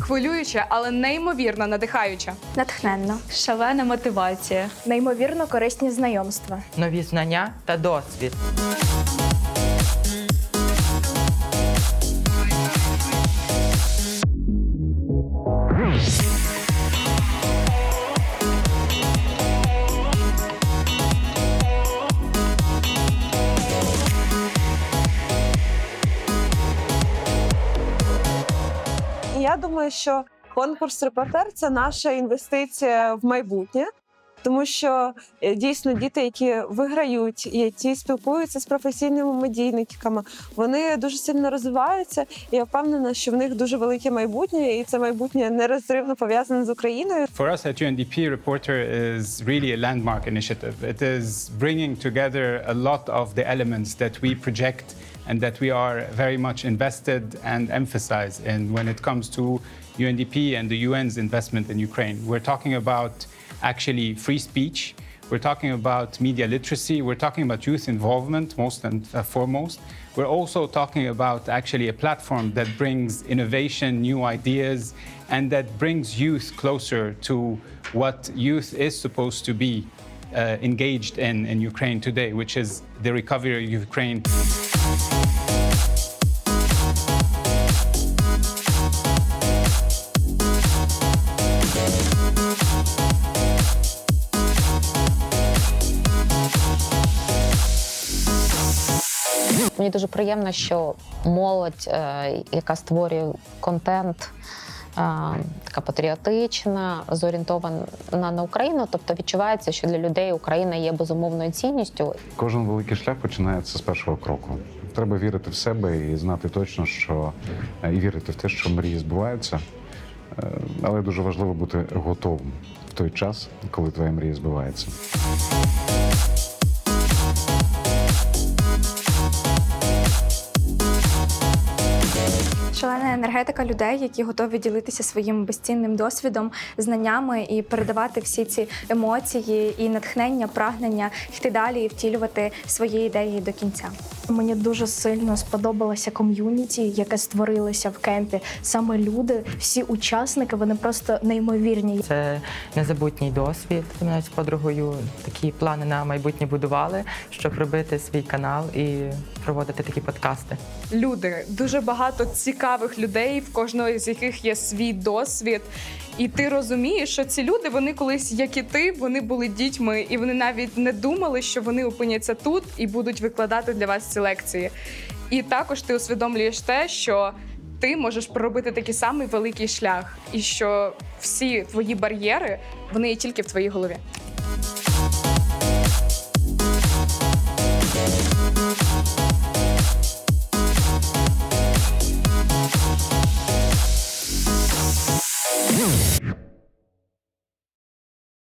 Хвилююче, але неймовірно надихаюче. Натхненно, Шалена мотивація. неймовірно корисні знайомства. нові знання та досвід. Думаю, що конкурс репортер це наша інвестиція в майбутнє. Тому що е, дійсно діти, які виграють, які спілкуються з професійними медійниками, вони дуже сильно розвиваються. І я впевнена, що в них дуже велике майбутнє, і це майбутнє нерозривно пов'язане з Україною. For us at UNDP, Reporter is really a landmark initiative. It is bringing together a lot of the elements that we project and that we are very much invested and emphasize in when it comes to UNDP and the UN's investment in Ukraine. We're talking about actually free speech. We're talking about media literacy. We're talking about youth involvement, most and uh, foremost. We're also talking about actually a platform that brings innovation, new ideas, and that brings youth closer to what youth is supposed to be uh, engaged in in Ukraine today, which is the recovery of Ukraine. Мені дуже приємно, що молодь, е, яка створює контент, е, така патріотична, зорієнтована на Україну. Тобто відчувається, що для людей Україна є безумовною цінністю. Кожен великий шлях починається з першого кроку. Треба вірити в себе і знати точно, що е, і вірити в те, що мрії збуваються. Е, Але дуже важливо бути готовим в той час, коли твоя мрія збувається. Шалена енергетика людей, які готові ділитися своїм безцінним досвідом, знаннями і передавати всі ці емоції і натхнення, прагнення йти далі і втілювати свої ідеї до кінця. Мені дуже сильно сподобалося ком'юніті, яке створилося в кемпі. Саме люди, всі учасники, вони просто неймовірні. Це незабутній досвід. Ми навіть з подругою такі плани на майбутнє будували, щоб робити свій канал і проводити такі подкасти. Люди, дуже багато цікавих людей, в кожного з яких є свій досвід. І ти розумієш, що ці люди, вони колись, як і ти, вони були дітьми, і вони навіть не думали, що вони опиняться тут і будуть викладати для вас ці лекції. І також ти усвідомлюєш те, що ти можеш проробити такий самий великий шлях, і що всі твої бар'єри вони є тільки в твоїй голові.